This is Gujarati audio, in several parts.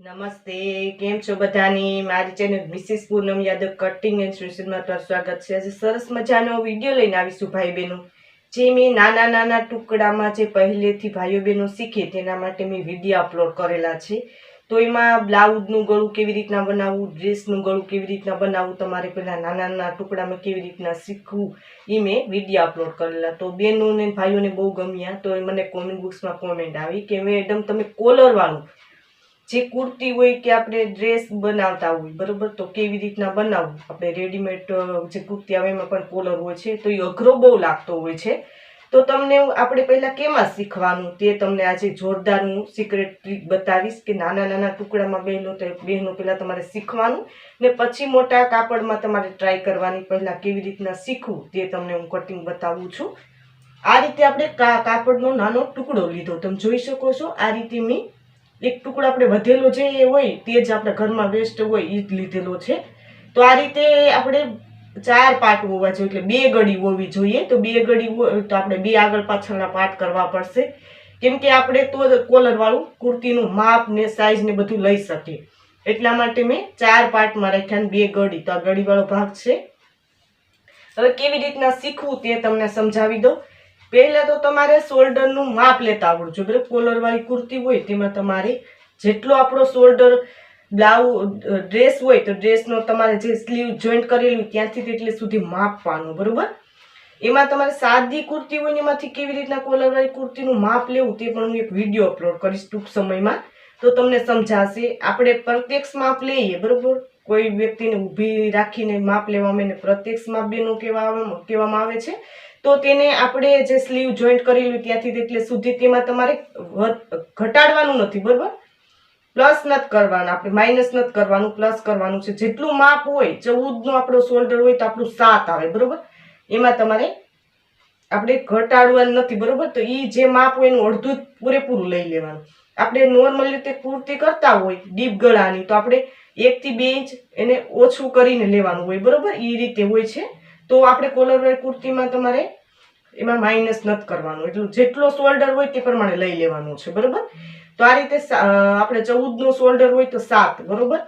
નમસ્તે, કેમ છો બધાની? મારી channel Mrs Poonam Yadav cutting and સ્ટેશનમાં તમારું સ્વાગત છે. આજે સરસ મજાનો વીડિયો લઈને આવીશું ભાઈ બહેનો જે મેં નાના નાના ટુકડામાં જે પહેલેથી ભાઈઓ બહેનો શીખે તેના માટે મેં વીડિયો અપલોડ કરેલા છે. તો એમાં બ્લાઉઝનું ગળું કેવી રીતના બનાવવું, ડ્રેસનું ગળું કેવી રીતના બનાવવું, તમારે પહેલાં નાના નાના ટુકડામાં કેવી રીતના શીખવું એ મેં વીડિયો અપલોડ કરેલા. તો બહેનોને, ભાઈઓને બહુ ગમ્યા, તો મને કોમેન્ટ બોક્સમાં કોમેન્ટ આવી કે, મેડમ, તમે કોલરવાળું જે કુર્તી હોય કે આપણે ડ્રેસ બનાવતા હોય, બરાબર? તો કેવી રીતના બનાવવું? આપણે રેડીમેડ જે કુર્તી આવે એમાં પણ કોલર હોય છે, તો એ અઘરો બહુ લાગતો હોય છે. તો તમને આપણે પહેલાં કેમાં શીખવાનું? તે તમને આજે જોરદાર હું સિક્રેટ ટ્રીક બતાવીશ કે નાના નાના ટુકડામાં બહેનો તો બહેનો પહેલાં તમારે શીખવાનું ને પછી મોટા કાપડમાં તમારે ટ્રાય કરવાની પહેલાં કેવી રીતના શીખવું તે તમને હું કટિંગ બતાવું છું. આ રીતે આપણે કાપડનો નાનો ટુકડો લીધો. તમે જોઈ શકો છો આ રીતે મેં એક ટુકડો આપણે વધેલો જે હોય તે જ આપણે ઘરમાં વેસ્ટ હોય એ જ લીધેલો છે. તો આ રીતે આપણે ચાર પાર્ટ હોવા જોઈએ, એટલે બે ગળી હોવી જોઈએ. તો બે ગળી તો આપણે બે આગળ પાછળના પાર્ટ કરવા પડશે. કેમ કે આપણે તો કોલરવાળું કુર્તીનું માપ ને સાઈઝ ને બધું લઈ શકીએ. એટલા માટે મેં ચાર પાર્ટમાં રાખ્યા ને બે ગળી તો આ ગળીવાળો ભાગ છે. હવે કેવી રીતના શીખવું તે તમને સમજાવી દઉં. પહેલાં તો તમારે શોલ્ડરનું માપ લેતા આવડવું જોઈએ. કોલરવાળી કુર્તી હોય તેમાં તમારે જેટલો આપણો શોલ્ડર બ્લાઉઝ ડ્રેસ હોય તો ડ્રેસનો તમારે જે સ્લીવ જોઈન્ટ કરેલું ત્યાંથી તેટલે સુધી માપવાનું, બરાબર? એમાં તમારે સાદી કુર્તી હોય એમાંથી કેવી રીતના કોલરવાળી કુર્તીનું માપ લેવું તે પણ હું એક વીડિયો અપલોડ કરીશ ટૂંક સમયમાં. તો તમને સમજાશે. આપણે પ્રત્યક્ષ માપ લઈએ, બરાબર? કોઈ વ્યક્તિને ઊભી રાખીને માપ લેવામાં એને પ્રત્યક્ષ માપ બેનું કહેવામાં કહેવામાં આવે છે. તો તેને આપણે જે સ્લીવ જોઈન્ટ કરેલું ત્યાંથી તેટલે સુધી તેમાં તમારે ઘટાડવાનું નથી, બરોબર? પ્લસ નથી કરવાનું, આપણે માઇનસ નથી કરવાનું, પ્લસ કરવાનું છે. જેટલું માપ હોય, ચૌદનો આપણો શોલ્ડર હોય તો આપણું સાત આવે, બરોબર? એમાં તમારે આપણે ઘટાડવાનું નથી, બરોબર? તો એ જે માપ હોય એનું અડધું જ પૂરેપૂરું લઈ લેવાનું. આપણે નોર્મલ રીતે પૂર્તિ કરતા હોય, ડીપ ગળાની, તો આપણે એકથી બે ઇંચ એને ઓછું કરીને લેવાનું હોય, બરોબર? એ રીતે હોય છે. તો આપણે કોલરવેર કુર્તીમાં તમારે એમાં માઇનસ નથી કરવાનું. એટલું જેટલો શોલ્ડર હોય તે પ્રમાણે લઈ લેવાનું છે, બરોબર? તો આ રીતે આપણે ચૌદનો શોલ્ડર હોય તો સાત, બરોબર?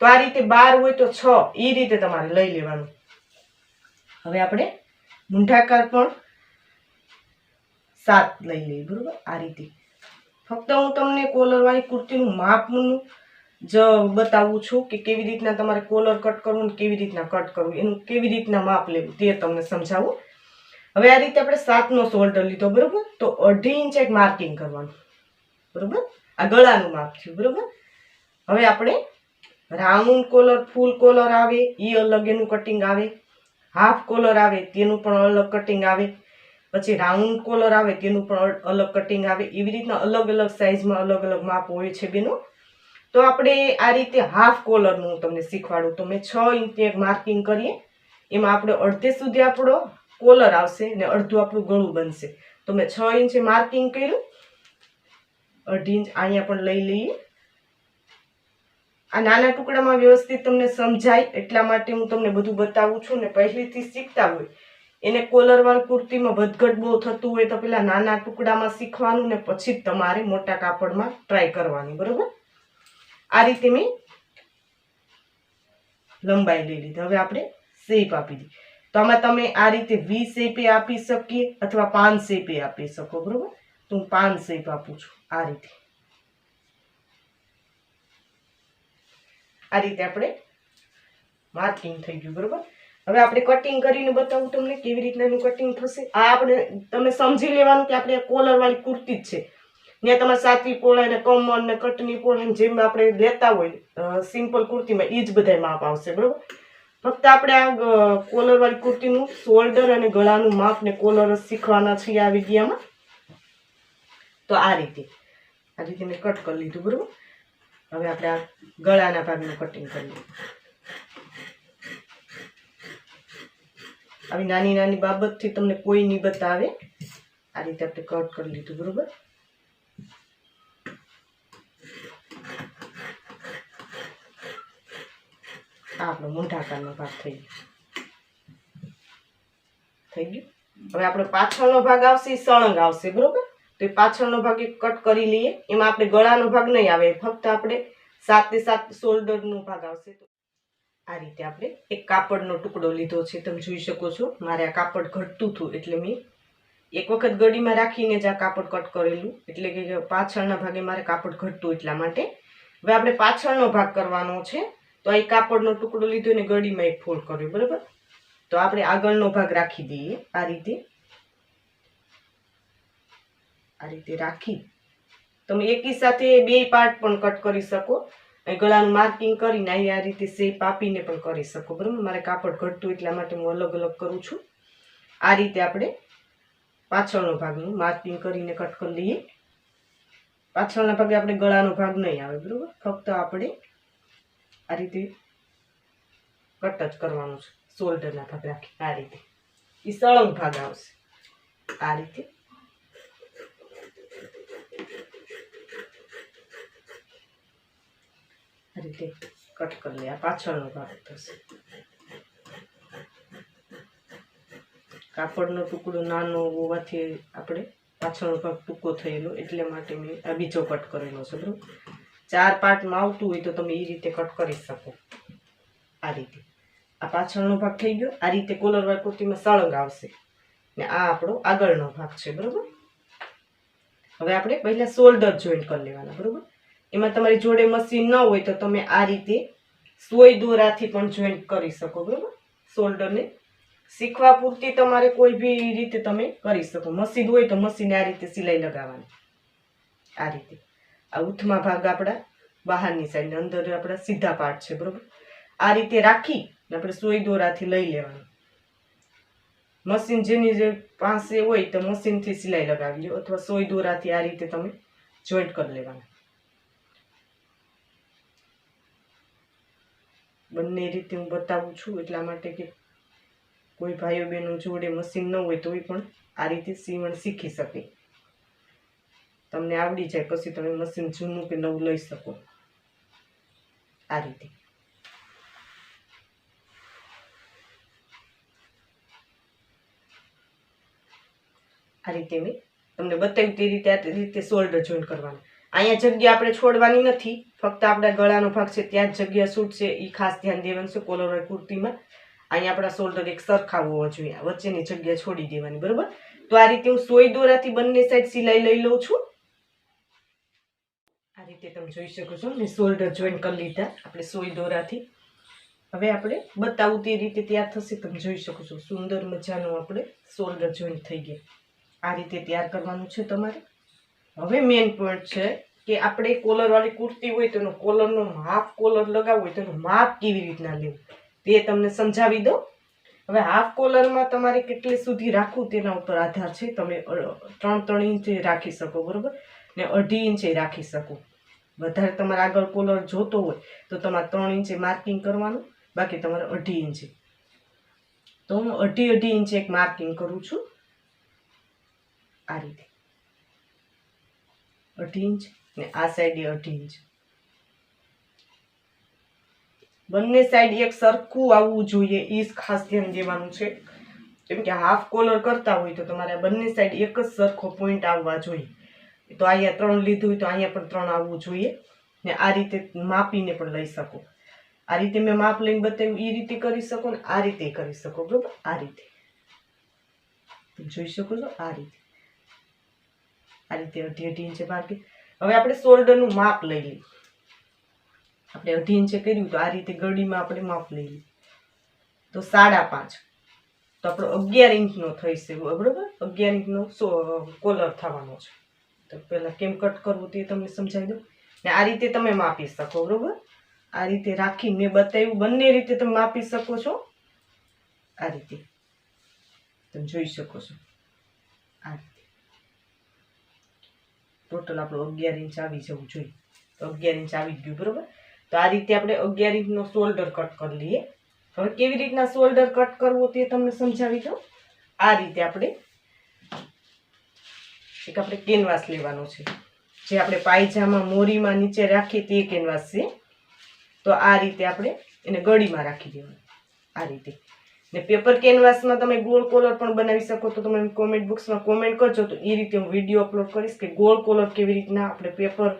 તો આ રીતે બાર હોય તો છ એ રીતે તમારે લઈ લેવાનું. હવે આપણે મૂંઢાકાર પણ સાત લઈ લઈએ, બરોબર? આ રીતે. ફક્ત હું તમને કોલરવાળી કુર્તીનું માપનું જ બતાવું છું કે કેવી રીતના તમારે કોલર કટ કરવું કેવી રીતના કટ કરવું, એનું કેવી રીતના માપ લેવું, તે તમને સમજાવું. હવે આ રીતે આપણે સાતનો શોલ્ડર લીધો, બરોબર? તો અઢી ઇંચ એક માર્કિંગ કરવાનું. બરોબર? આ ગળાનું માપ થયું બરોબર? હવે આપણે રાઉન્ડ કોલર, ફૂલ કોલર આવે એ અલગ એનું કટિંગ આવે. હાફ કોલર આવે, તેનું પણ અલગ કટિંગ આવે. પછી રાઉન્ડ કોલર આવે, તેનું પણ અલગ કટિંગ આવે. એવી રીતના અલગ અલગ સાઇઝમાં અલગ અલગ માપ હોય છે બેનો. તો આપણે આ રીતે હાફ કોલરનું તમને શીખવાડું. તો મેં છ ઇંચની એક માર્કિંગ કરીએ. એમાં આપણે અડધે સુધી આપણો કોલર આવશે ને અડધું આપણું ગળું બનશે. તો મેં છ ઇંચે માર્કિંગ કર્યું. અઢી ઇંચ અહીંયા પણ લઈ લઈએ. આ નાના ટુકડામાં વ્યવસ્થિત તમને સમજાય એટલા માટે હું તમને બધું બતાવું છું ને પહેલેથી શીખતા હોય. એને કોલરવાળ કુર્તીમાં વધઘટ બહુ થતું હોય તો પેલા નાના ટુકડામાં શીખવાનું ને પછી તમારે મોટા કાપડમાં ટ્રાય કરવાની, બરોબર? આ રીતે મેં લંબાઈ લઈ લીધી. હવે આપણે શેપ આપી દીધી તો આમાં તમે આ રીતે વી શેપે આપી શકીએ અથવા પાન શેપે આપી શકો, બરોબર? તો હું પાન શેપ આપું છું. આ રીતે. આ રીતે આપણે માર્કિંગ થઈ ગયું, બરોબર? હવે આપણે કટિંગ કરીને બતાવું તમને કેવી રીતના એનું કટિંગ થશે. આ આપણે તમે સમજી લેવાનું કે આપણે કોલરવાળી કુર્તી જ છે. ત્યાં તમારે સાતવી પોળા ને કમર ને કટની પોળા જેમ આપણે લેતા હોય સિમ્પલ કુર્તીમાં એ જ બધા માપ આવશે, બરોબર? ફક્ત આપણે આ કોલરવાળી કુર્તીનું શોલ્ડર અને ગળાનું માપ ને કોલર શીખવાના છીએ આ વિડીયામાં તો આ રીતે. આ રીતે મેં કટ કરી લીધું, બરોબર? હવે આપણે આ ગળાના ભાગનું કટિંગ કરીએ આવી નાની નાની બાબતથી તમને કોઈ નહીં બતાવે. આ રીતે આપણે કટ કરી લીધું, બરોબર? આ આપણો મોઢાકારનો ભાગ થઈ ગયો. થઈ ગયું? હવે આપણો પાછળનો ભાગ આવશે સળંગ આવશે, બરોબર? તો એ પાછળનો ભાગ એક કટ કરી લઈએ. એમાં આપણે ગળાનો ભાગ નહીં આવે, ફક્ત આપણે સાતે સાત શોલ્ડરનો ભાગ આવશે. તો આ રીતે આપણે એક કાપડનો ટુકડો લીધો છે. તમે જોઈ શકો છો, મારે આ કાપડ ઘટતું હતું એટલે મેં એક વખત ગળીમાં રાખીને જ આ કાપડ કટ કરેલું. એટલે કે પાછળના ભાગે મારે કાપડ ઘટતું એટલા માટે. હવે આપણે પાછળનો ભાગ કરવાનો છે. તો આ કાપડનો ટુકડો લીધો અને ગળીમાં એક ફોલ્ડ કર્યો, બરાબર? તો આપણે આગળનો ભાગ રાખી દઈએ આ રીતે. આ રીતે રાખી. તમે એકી સાથે બે પાર્ટ પણ કટ કરી શકો. ગળાનું માર્કિંગ કરીને અહીં આ રીતે શેપ આપીને પણ કરી શકો. બરાબર? મારે કાપડ ઘટતું એટલા માટે હું અલગ અલગ કરું છું. આ રીતે આપણે પાછળનો ભાગનું માર્કિંગ કરીને કટ કરી લઈએ. પાછળના ભાગે આપણે ગળાનો ભાગ નહીં આવે, બરાબર? ફક્ત આપણે આ રીતે કટ જ કરવાનું છે. શોલ્ડરના ભાગ રાખી આ રીતે. એ સળંગ ભાગ આવશે. આ રીતે રીતે કટ કરી લે. આ પાછળનો ભાગ થશે કાપડનો ટુકડો નાનો હોવાથી આપણે પાછળનો ભાગ ટૂંકો થયેલો એટલે માટે મેં આ બીજો કટ કરેલો છે, બરાબર? ચાર પાર્ટમાં આવતું હોય તો તમે એ રીતે કટ કરી શકો. આ રીતે. આ પાછળનો ભાગ થઈ ગયો. આ રીતે કોલરવાળી કુર્તીમાં સળંગ આવશે. ને આ આપણો આગળનો ભાગ છે, બરાબર? હવે આપણે પહેલાં શોલ્ડર જોઈન્ટ કરી લેવાના, બરાબર? એમાં તમારી જોડે મશીન ન હોય તો તમે આ રીતે સોય દોરાથી પણ જોઈન્ટ કરી શકો, બરાબર? શોલ્ડરને શીખવા પૂરતી તમારે કોઈ બી રીતે તમે કરી શકો. મશીન હોય તો મશીને આ રીતે સિલાઈ લગાવવાની. આ રીતે. આ ઉથમાં ભાગ આપણા બહારની સાઈડ અંદર આપણા સીધા પાર્ટ છે, બરાબર? આ રીતે રાખી આપણે સોય દોરાથી લઈ લેવાનું. મશીન જેની જે પાસે હોય તો મશીનથી સિલાઈ લગાવી લો અથવા સોય દોરાથી આ રીતે તમે જોઈન્ટ કરી લેવાના. બંને રીતે હું બતાવું છું એટલા માટે કે કોઈ ભાઈઓ બહેનો જોડે મશીન ન હોય તોય પણ આ રીતે સીવણ શીખી શકે. તમને આવડી જાય પછી તમે મશીન જૂનું કે નવું લઈ શકો. આ રીતે. આ રીતે મેં તમને બતાવ્યું તે રીતે આ રીતે શોલ્ડર જોઈન્ટ કરવાનું. અહીંયા જગ્યા આપણે છોડવાની નથી. ફક્ત આપણા ગળાનો ભાગ છે, ત્યાં જ જગ્યા છૂટશે એ ખાસ ધ્યાન દેવાનું છે કોલર કુર્તીમાં. અહીંયા આપણા શોલ્ડર એક સરખા હોવા જોઈએ. વચ્ચેની જગ્યા છોડી દેવાની, બરોબર? તો આ રીતે હું સોય દોરાથી બંને સાઈડ સિલાઈ લઈ લઉં છું. આ રીતે તમે જોઈ શકો છો, મેં શોલ્ડર જોઈન કરી લીધા આપણે સોય દોરાથી. હવે આપણે બતાવું તે રીતે તૈયાર થશે. તમે જોઈ શકો છો, સુંદર મજાનું આપણે શોલ્ડર જોઈન થઈ ગયા. આ રીતે તૈયાર કરવાનું છે તમારે. હવે મેઇન પોઈન્ટ છે કે આપણે કોલરવાળી કુર્તી હોય તો એનો કોલરનો હાફ કોલર લગાવવો હોય તો એનું માપ કેવી રીતના લેવું? તે તમને સમજાવી દઉં. હવે હાફ કોલરમાં તમારે કેટલે સુધી રાખવું તેના ઉપર આધાર છે. તમે ત્રણ ત્રણ ઇંચે રાખી શકો, બરાબર? ને અઢી ઇંચે રાખી શકો. વધારે તમારે આગળ કોલર જોતો હોય તો તમારે ત્રણ ઇંચે માર્કિંગ કરવાનું, બાકી તમારે અઢી ઇંચે તો હું અઢી અઢી ઇંચે એક માર્કિંગ કરું છું. આ રીતે. અઢી ઇંચ ને આ સાઈડે અઢી ઇંચ. બંને સાઈડ એક સરખું આવવું જોઈએ એ ખાસ ધ્યાન દેવાનું છે. કેમ કે હાફ કોલર કરતા હોય તો તમારે બંને સાઈડ એક જ સરખો પોઈન્ટ આવવા જોઈએ. તો અહીંયા ત્રણ લીધું હોય તો અહીંયા પણ ત્રણ આવવું જોઈએ. ને આ રીતે માપીને પણ લઈ શકો. આ રીતે મેં માપ લઈને બતાવ્યું એ રીતે કરી શકો ને આ રીતે કરી શકો. બરોબર? આ રીતે. જોઈ શકો છો? આ રીતે. આ રીતે અઢી અઢી ઇંચે બાકી હવે આપણે શોલ્ડરનું માપ લઈ લઈએ. આપણે અઢી ઇંચે કર્યું તો આ રીતે ગળીમાં આપણે માપ લઈ લઈએ. તો સાડા પાંચ. તો આપણો અગિયાર ઇંચનો થઈશે બરોબર? અગિયાર ઇંચનો કોલર થવાનો છે. તો પહેલાં કેમ કટ કરવું તે તમને સમજાવી દઉં? ને આ રીતે તમે માપી શકો, બરોબર? આ રીતે રાખી મેં બતાવ્યું, બંને રીતે તમે માપી શકો છો. આ રીતે. તમે જોઈ શકો છો. આ રીતે ટોટલ આપણું અગિયાર ઇંચ આવી જવું જોઈએ. અગિયાર ઇંચ આવી ગયું, બરોબર? તો આ રીતે આપણે અગિયાર ઇંચનો શોલ્ડર કટ કરી લઈએ. હવે કેવી રીતના શોલ્ડર કટ કરવો તે તમને સમજાવી દઉં. આ રીતે આપણે એક આપણે કેનવાસ લેવાનો છે. જે આપણે પાયજામાં મોરીમાં નીચે રાખીએ તે કેનવાસ છે. તો આ રીતે આપણે એને ગળીમાં રાખી દેવાનું. આ રીતે. ને પેપર કેનવાસમાં તમે ગોળ કોલર પણ બનાવી શકો તો તમે કોમેન્ટ બોક્સમાં કોમેન્ટ કરજો. તો એ રીતે હું વીડિયો અપલોડ કરીશ કે ગોળ કોલર કેવી રીતના આપણે પેપર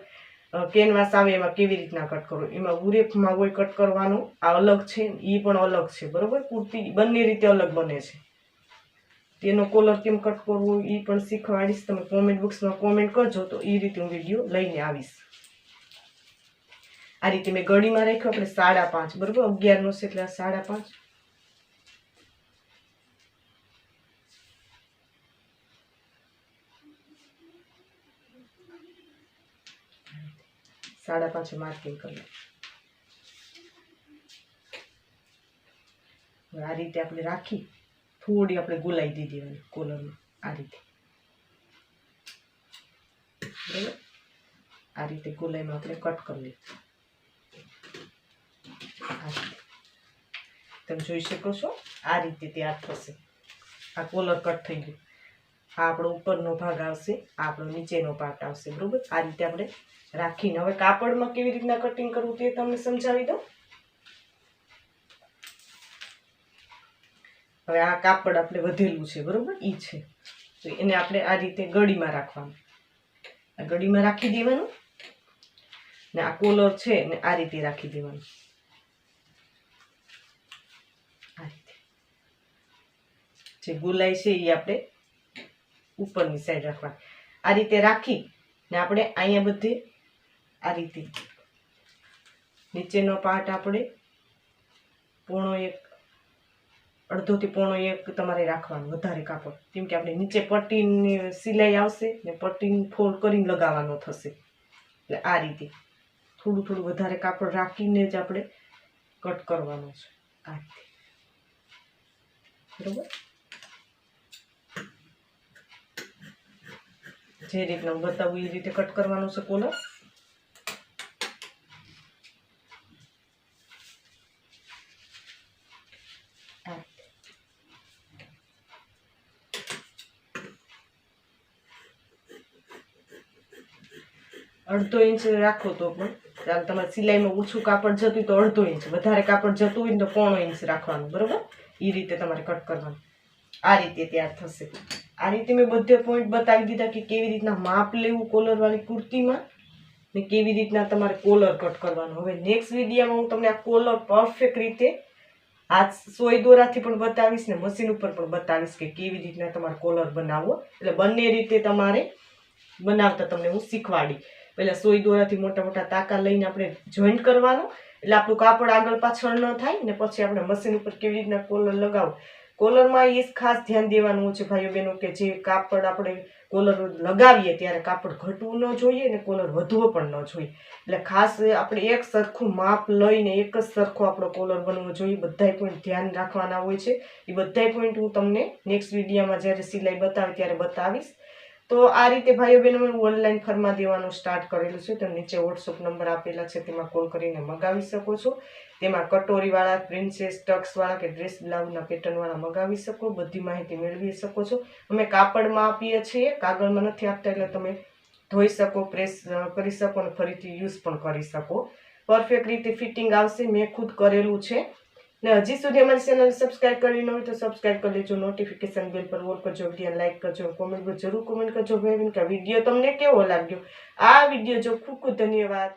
કેનવાસ આવે એમાં કેવી રીતના કટ કરવું. એમાં ઉરેફમાં હોય કટ કરવાનું. આ અલગ છે એ પણ અલગ છે, બરાબર? કુર્તી બંને રીતે અલગ બને છે. તેનો કોલર કેમ કટ કરવો એ પણ શીખવાડીશ. તમે કોમેન્ટ બોક્સમાં કોમેન્ટ કરજો તો એ રીતે હું વીડિયો લઈને આવીશ. આ રીતે મેં ગળીમાં રાખ્યો, આપણે સાડા પાંચ, બરાબર? અગિયારનો છે એટલે સાડા પાંચ. સાડા પાંચે માર્કિંગ કરી આ રીતે આપણે રાખી, થોડી આપણે ગુલાઈ દીધી હવે કોલરમાં આ રીતે. બરાબર? આ રીતે ગુલાઈમાં આપણે કટ કરી લીધું. તમે જોઈ શકો છો, આ રીતે તૈયાર થશે. આ કોલર કટ થઈ ગયું. આ આપણો ઉપરનો ભાગ આવશે, આ આપણો નીચેનો પાર્ટ આવશે, બરાબર? આ રીતે આપણે રાખીને. હવે કાપડમાં કેવી રીતના કટિંગ કરવું તે તમને સમજાવી દઉં. હવે આ કાપડ આપણે વધેલું છે, બરાબર? એ છે. તો એને આપણે આ રીતે ગળીમાં રાખવાનું. આ ગળીમાં રાખી દેવાનું. ને આ કોલર છે ને આ રીતે રાખી દેવાનું. જે ગુલાઈ છે એ આપણે ઉપરની સાઈડ રાખવાની. આ રીતે રાખી ને આપણે અહીંયા બધે આ રીતે નીચેનો પાર્ટ આપણે પોણો એક, અડધોથી પોણો એક તમારે રાખવાનું વધારે કાપડ. કેમ કે આપણે નીચે પટ્ટીની સિલાઈ આવશે ને પટ્ટીની ફોલ્ડ કરીને લગાવવાનો થશે. એટલે આ રીતે થોડું થોડું વધારે કાપડ રાખીને જ આપણે કટ કરવાનો છે. આ રીતે. બરોબર? જે રીતના હું બતાવું, એ રીતે કટ કરવાનું છે કોલર અડધો ઇંચ રાખો તો પણ ત્યારે તમારે સિલાઈમાં ઓછું કાપડ જતું તો અડધો ઇંચ વધારે કાપડ જતું હોય ને તો પોણો ઇંચ રાખવાનું, બરોબર? એ રીતે તમારે કટ કરવાનું. આ રીતે તૈયાર થશે. આ રીતે મેં બધે પોઈન્ટ બતાવી દીધા કે કેવી રીતના માપ લેવું કોલરવાળી કુર્તીમાં ને કેવી રીતના તમારે કોલર કટ કરવાનો. હવે નેક્સ્ટ વિડીયામાં હું તમને આ કોલર પરફેક્ટ રીતે આ સોય દોરાથી પણ બતાવીશ ને મશીન ઉપર પણ બતાવીશ કે કેવી રીતના તમારે કોલર બનાવવો. એટલે બંને રીતે તમારે બનાવતા તમને હું શીખવાડી. પહેલાં સોય દોરાથી મોટા મોટા તાકા લઈને આપણે જોઈન્ટ કરવાનું. એટલે આપણું કાપડ આગળ પાછળ ન થાય ને પછી આપણે મશીન ઉપર કેવી રીતના કોલર લગાવવું કોલરમાં એ ખાસ ધ્યાન દેવાનું છે ભાઈઓ બહેનો કે જે કાપડ આપણે કોલર લગાવીએ ત્યારે કાપડ ઘટવું ન જોઈએ ને કોલર વધવો પણ ન જોઈએ. એટલે ખાસ આપણે એક સરખું માપ લઈને એક જ સરખો આપણો કોલર બનવો જોઈએ. બધાય પોઈન્ટ ધ્યાન રાખવાના હોય છે. એ બધાય પોઈન્ટ હું તમને નેક્સ્ટ વિડીયામાં જ્યારે સિલાઈ બતાવે ત્યારે બતાવીશ. તો આ રીતે ભાઈઓ બહેનો હું ઓનલાઈન ફરમા દેવાનું સ્ટાર્ટ કરેલું છે. તો નીચે વોટ્સઅપ નંબર આપેલા છે, તેમાં કોલ કરીને મગાવી શકો છો. તેમાં કટોરીવાળા પ્રિન્સેસ ટક્સવાળા કે ડ્રેસ બ્લાઉઝના પેટર્નવાળા મગાવી શકો, બધી માહિતી મેળવી શકો છો. અમે કાપડમાં આપીએ છીએ, કાગળમાં નથી આપતા એટલે તમે ધોઈ શકો પ્રેસ કરી શકો અને ફરીથી યુઝ પણ કરી શકો. પરફેક્ટ રીતે ફિટિંગ આવશે. મેં ખુદ કરેલું છે. ને હજી સુધી અમારી ચેનલ સબસ્ક્રાઈબ કરી ન હોય તો સબસ્ક્રાઈબ કરી લેજો. નોટિફિકેશન બેલ પર ઓલ કરજો. વીડિયો લાઈક કરજો. કોમેન્ટ જરૂર કોમેન્ટ કરજો. ભાઈ કે વીડિયો તમને કેવો લાગ્યો? આ વીડિયો જો ખૂબ ખૂબ ધન્યવાદ.